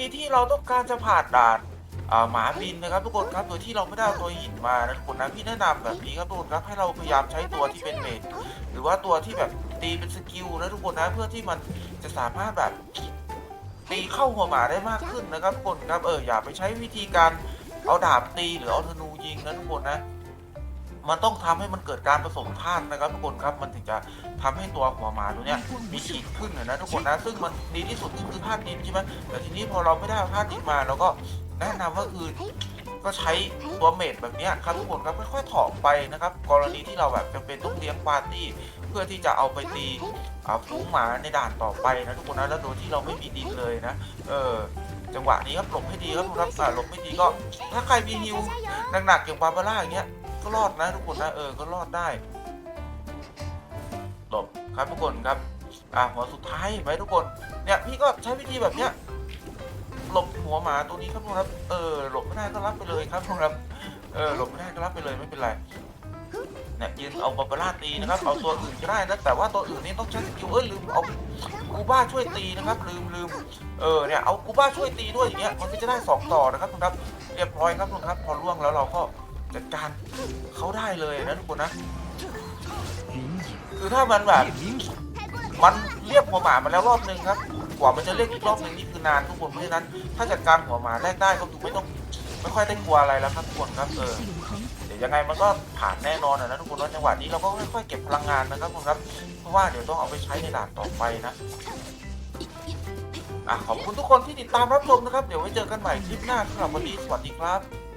ณีที่เราต้องการจะผ่านด่านหมาบินนะครับทุกคนครับโดยที่เราไม่ได้เอาตัวหินมานะทุกคนนะพี่แนะนำแบบนี้ครับทุกคนครับให้เราพยายามใช้ตัวที่เป็นเมจหรือว่าตัวที่แบบตีเป็นสกิลนะทุกคนนะเพื่อที่มันจะสามารถแบบตีเข้าหัวหมาได้มากขึ้นนะครับทุกคนครับเอออย่าไปใช้วิธีการเอาดาบตีหรือเอาธนูยิงนะทุกคนนะ มันต้องทำให้มันเกิดการผสมธาตุนะครับทุกคนครับมันถึงจะทำให้ตัวหัวหมาตัวเนี้ยมีขีดขึ้นนะทุกคนนะซึ่งมันดีที่สุดก็คือธาตุดินใช่ไหมแต่ทีนี้พอเราไม่ได้เอาธาตุดินมาเราก็แนะนำว่าคือก็ใช้ตัวเมดแบบเนี้ยครับทุกคนครับค่อยๆถอกไปนะครับ กรณีที่เราแบบจำเป็นต้องเลี้ยงปาร์ตี้ เพื่อที่จะเอาไปตีอ่าฝูงหมาในด่านต่อไปนะทุกคนนะแล้วโดยที่เราไม่มีดินเลยนะ เออจังหวะนี้ครับหลบให้ดีครับทุกคนครับอ่าหลบไม่ดีก็ ถ้าใครมีฮิวหนักๆอย่างบาบาร่าอย่างเงี้ย ก็รอดนะทุกคนนะเออก็รอดได้หลบครับทุกคนครับ อะหัวสุดท้ายไหมทุกคน เนี่ยพี่ก็ใช้วิธีแบบเนี้ยหลบหัวหมาตัวนี้ครับทุกคนครับเออหลบไม่ได้ก็รับไปเลยครับทุกคนครับเออหลบไม่ได้ก็รับไปเลยไม่เป็นไรเนี่ยยืนเอาบาบาร่าตีนะครับเอาตัวอื่นก็ได้นะแต่ว่าตัวอื่นนี่ต้องใช้สกิลเอ้ยลืมเอากูบ้าช่วยตีนะครับลืมลืมเออเนี่ยเอากูบ้าช่วยตีด้วยอย่างเงี้ยมันก็จะได้สองต่อนะครับทุกคนครับเรียบร้อยครับทุกคนครับ พอล่วงแล้วเราก็ จัดการเขาได้เลยนะทุกคนนะ คือถ้ามันแบบมันเรียกหัวหมามาแล้วรอบนึงครับกว่ามันจะเรียกอีกรอบนึงนี่คือนานทุกคนเพราะฉะนั้น ถ้าจัดการหัวหมาแรกได้ก็คือไม่ต้องไม่ค่อยได้กลัวอะไรแล้วครับทุกคนครับเออเดี๋ยวยังไงมันก็ผ่านแน่นอนอะนะทุกคนว่าจังหวะนี้เราก็ค่อยๆเก็บพลังงานนะครับทุกคนครับเพราะว่าเดี๋ยวต้องเอาไปใช้ในด่านต่อไปนะอะขอบคุณทุกคนที่ติดตามรับชมนะครับ เดี๋ยวไว้เจอกันใหม่คลิปหน้าสำหรับวันนี้สวัสดีครับ